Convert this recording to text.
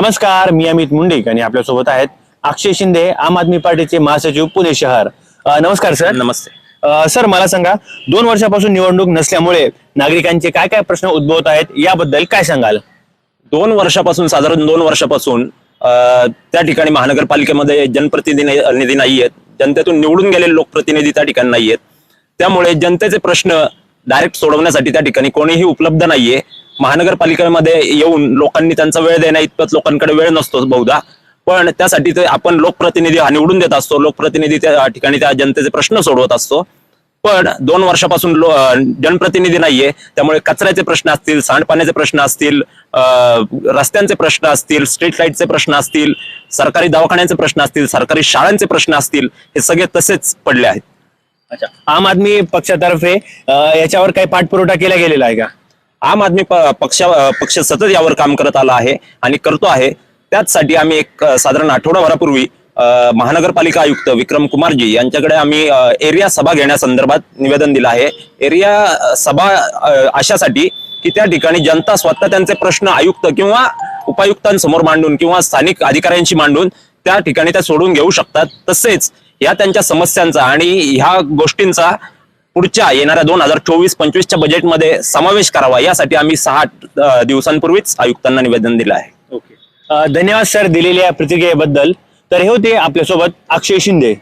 नमस्कार मी अमित मुंडेक आणि आपल्यासोबत आहेत अक्षय शिंदे आम आदमी पार्टीचे महासचिव पुणे शहर. अ, नमस्कार सर. नमस्ते. अ, सर मला सांगा दोन वर्षापासून निवडणूक नसल्यामुळे नागरिकांचे काय काय प्रश्न उद्भवत आहेत याबद्दल काय सांगाल? दोन वर्षापासून साधारण दोन वर्षापासून अं, त्या ठिकाणी महानगरपालिकेमध्ये जनप्रतिनिधी निधी नाही आहेत. जनतेतून निवडून गेलेले लोकप्रतिनिधी त्या ठिकाणी नाही आहेत. त्यामुळे जनतेचे प्रश्न डायरेक्ट सोडवण्यासाठी त्या ठिकाणी कोणीही उपलब्ध नाहीये. महानगरपालिकेमध्ये येऊन लोकांनी त्यांचा वेळ देण्या इतपत लोकांकडे वेळ नसतो बहुधा. पण त्यासाठी ते आपण लोकप्रतिनिधी हा निवडून देत असतो. लोकप्रतिनिधी त्या ठिकाणी त्या जनतेचे प्रश्न सोडवत असतो. पण दोन वर्षापासून जनप्रतिनिधी नाहीये. त्यामुळे कचऱ्याचे प्रश्न असतील सांडपाण्याचे प्रश्न असतील रस्त्यांचे प्रश्न असतील स्ट्रीट लाईटचे प्रश्न असतील सरकारी दवाखान्यांचे प्रश्न असतील सरकारी शाळांचे प्रश्न असतील हे सगळे तसेच पडले आहेत. अच्छा. आम आदमी पक्षातर्फे याच्यावर काही पाठपुरवठा केला गेलेला आहे का? आम आदमी प- पक्ष पक्ष सतत यावर काम करत आला आहे आणि करतो आहे. त्याचसाठी आम्ही एक साधारण आठवडाभरापूर्वी महानगरपालिका आयुक्त विक्रम कुमारजी यांच्याकडे आम्ही एरिया सभा घेण्यासंदर्भात निवेदन दिलं आहे. एरिया सभा अशासाठी की त्या ठिकाणी जनता स्वतः त्यांचे प्रश्न आयुक्त किंवा उपायुक्तांसमोर मांडून किंवा स्थानिक अधिकाऱ्यांशी मांडून त्या ठिकाणी त्या सोडून घेऊ शकतात. तसेच या त्यांच्या समस्यांचा आणि ह्या गोष्टींचा पुढच्या येणाऱ्या दोन हजार चोवीस पंचवीसच्या बजेटमध्ये समावेश करावा यासाठी आम्ही सहा दिवसांपूर्वीच आयुक्तांना निवेदन दिलं आहे. ओके. धन्यवाद सर दिलेल्या प्रतिक्रियेबद्दल. तर हे होते आपल्यासोबत अक्षय शिंदे.